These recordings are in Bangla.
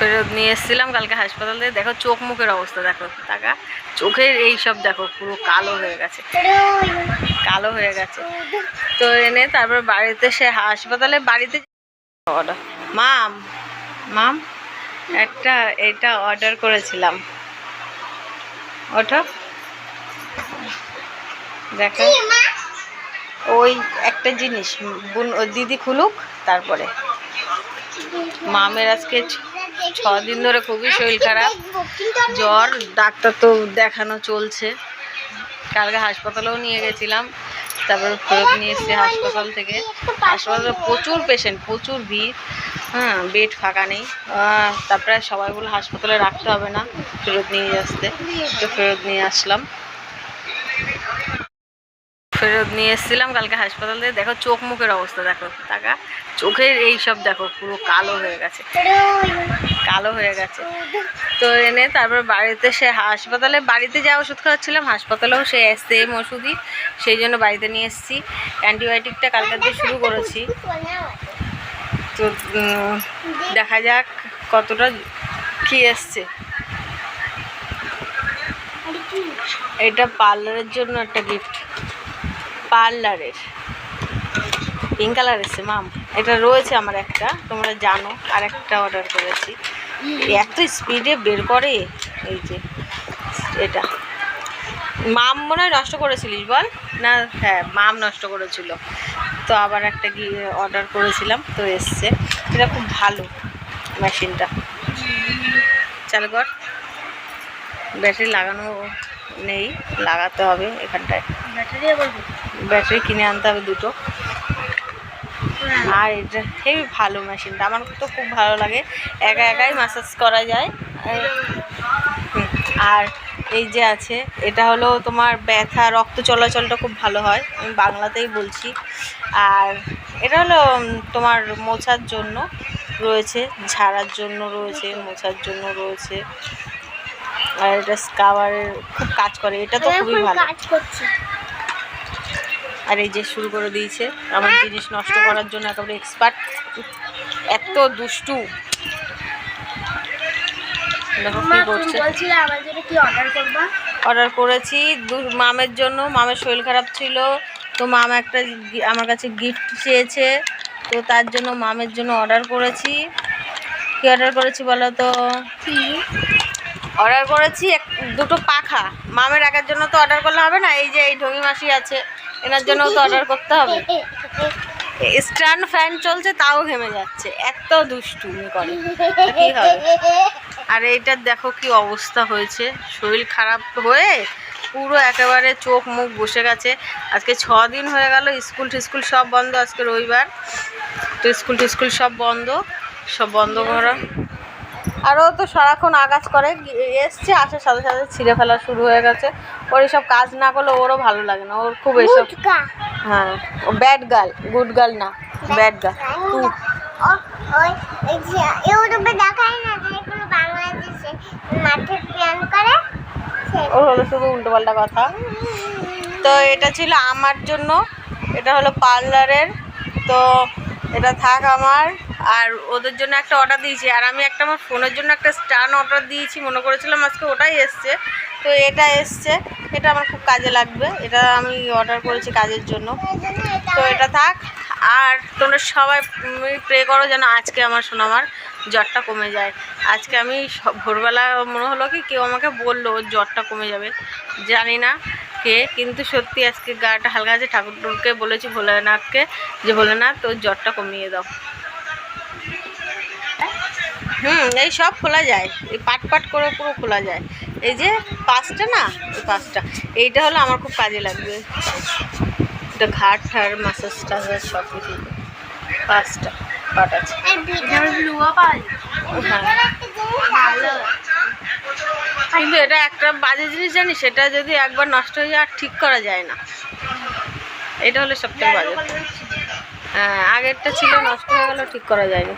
ফেরত নিয়ে এসেছিলাম, কালকে হাসপাতাল দেখো চোখ মুখের অবস্থা, দেখো, টাকা। চোখের এই সব দেখো, পুরো কালো হয়ে গেছে। কালো হয়ে গেছে। তো এনে তারপর বাড়িতে সে হাসপাতালে বাড়িতে মাম মাম, একটা এটা অর্ডার করেছিলাম। ওঠো। দেখো। ওই একটা জিনিস দিদি খুলুক, তারপরে। মামের আজকে ছ- ছ দিন ধরে খুবই শরীর খারাপ। জ্বর ডাক্তার তো দেখানো চলছে। কালকে হাসপাতালেও নিয়ে গেছিলাম। তারপর ফেরত নিয়ে এসেছি হাসপাতাল থেকে। হাসপাতালে প্রচুর পেশেন্ট প্রচুর ভিড়। হ্যাঁ বেড ফাঁকা নেই। তারপরে সবাই বলে হাসপাতালে রাখতে হবে না ফেরত নিয়ে আসতে। তো ফেরত নিয়ে আসলাম। ফেরত নিয়ে এসেছিলাম কালকে হাসপাতাল থেকে। দেখো চোখ মুখের অবস্থা, দেখো, টাকা। চোখের এই সব দেখো, পুরো কালো হয়ে গেছে। কালো হয়ে গেছে। তো এনে তারপর বাড়িতে সে হাসপাতালে, বাড়িতে যা ওষুধ খাওয়াচ্ছিলাম, হাসপাতালেও সে সেম ওষুধই। সেই জন্য বাড়িতে নিয়ে এসেছি। অ্যান্টিবায়োটিকটা কালকে দিয়ে শুরু করেছি। তো দেখা যাক কতটা কি এসছে। এটা পার্লারের জন্য একটা গিফট পার্লারের পিঙ্ক কালার এসছে মাম এটা রয়েছে আমার একটা তোমরা জানো আর একটা অর্ডার করেছি এত স্পিডে বের করে এই যে এটা। মাম মনে হয় নষ্ট করেছিলিস বল? না হ্যাঁ মাম নষ্ট করেছিল। তো আবার একটা গিয়ে অর্ডার করেছিলাম তো এসছে। এটা খুব ভালো মেশিনটা। চাল কর। ব্যাটারি লাগানো নেই লাগাতে হবে এখানটায়। ব্যাটারি কিনে আনতে হবে দুটো। আর এটা হেবি ভালো মেশিনটা আমার তো খুব ভালো লাগে। একা একাই ম্যাসাজ করা যায়। আর এই যে আছে এটা হলো তোমার ব্যথা রক্ত চলাচলটা খুব ভালো হয় আমি বাংলাতেই বলছি। আর এটা হলো তোমার মোছার জন্য রয়েছে ঝাড়ার জন্য রয়েছে মোছার জন্য রয়েছে। আর এটা স্কাবারের খুব কাজ করে এটা তো খুবই ভালো। কাজ করছি। আর এই যে শুরু করে দিয়েছে আমার জিনিস নষ্ট করার জন্য একেবারে এক্সপার্ট এত দুষ্টু। অর্ডার করেছি। মামের জন্য। মামের শরীর খারাপ ছিল। তো মাম একটা আমার কাছে গিফট চেয়েছে। তো তার জন্য মামের জন্য অর্ডার করেছি। কি অর্ডার করেছি বলো তো? অর্ডার করেছি, এক, দুটো পাখা। মামের একার জন্য তো অর্ডার করলে হবে না, এই যে এই ঢঙ্গি মাসি আছে, এনার জন্য তো অর্ডার করতে হবে। স্ট্যান্ড ফ্যান চলছে, তাও ঘেমে যাচ্ছে, এত দুষ্টুমি করে। কি হবে? আর এইটার দেখো কি অবস্থা হয়েছে, শরীর খারাপ হয়ে পুরো একেবারে চোখ মুখ বসে গেছে। আজকে ছ দিন হয়ে গেল, স্কুল টিস্কুল সব বন্ধ আজকে রবিবার। তো স্কুল টিস্কুল সব বন্ধ সব বন্ধ করা। আরও তো সারাক্ষণ আগাজ করে এসছে আসার সাথে সাথে ছিঁড়ে ফেলা শুরু হয়ে গেছে। ওর এসব কাজ না করলে ওরও ভালো লাগে না ওর খুব এসব হ্যাঁ ও ব্যাড গার্ল গুড গার্ল না ব্যাড গার্ল ওর হলো শুধু উল্টোপাল্টা কথা। তো এটা ছিল আমার জন্য এটা হলো পার্লারের। তো এটা থাক আমার। আর ওদের জন্য একটা অর্ডার দিয়েছি। আর আমি একটা আমার ফোনের জন্য একটা স্টান অর্ডার দিয়েছি, মনে করেছিলাম আজকে ওটাই এসছে। তো এটা এসছে, এটা আমার খুব কাজে লাগবে। এটা আমি অর্ডার করেছি কাজের জন্য। তো এটা থাক। আর তোমরা সবাই প্রে করো যেন আজকে আমার সোনামার জ্বরটা কমে যায়। আজকে আমি ভোরবেলা মনে হলো কি কেউ আমাকে বলল জ্বরটা কমে যাবে। জানি না কে, কিন্তু সত্যি আজকে গাটা হালকা আছে। ঠাকুরকে বলেছি ভোলেনাথকে যে, ভোলেনাথ, তোর জ্বরটা কমিয়ে দাও। হুম এই সব খোলা যায়। এই পাট পাট করে পুরো খোলা যায়। এই যে পাঁচটা না এই পাঁচটা এইটা হলো আমার খুব কাজে লাগবে। এটা ঘাট ঠার মাসাজ টাসাজ সব কিছু। পাঁচটা পাট আছে। হ্যাঁ। কিন্তু এটা একটা বাজে জিনিস জানি সেটা যদি একবার নষ্ট হয়ে যায় আর ঠিক করা যায় না। এটা হলো সবথেকে বাজে। হ্যাঁ আগেরটা ছিল নষ্ট হয়ে গেলেও ঠিক করা যায়নি।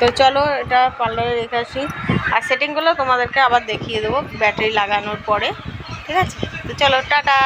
তো চলো এটা পার্লারে রেখে আসি। আর সেটিংগুলো তোমাদেরকে আবার দেখিয়ে দেবো ব্যাটারি লাগানোর পরে। ঠিক আছে? তো চলো, টাটা!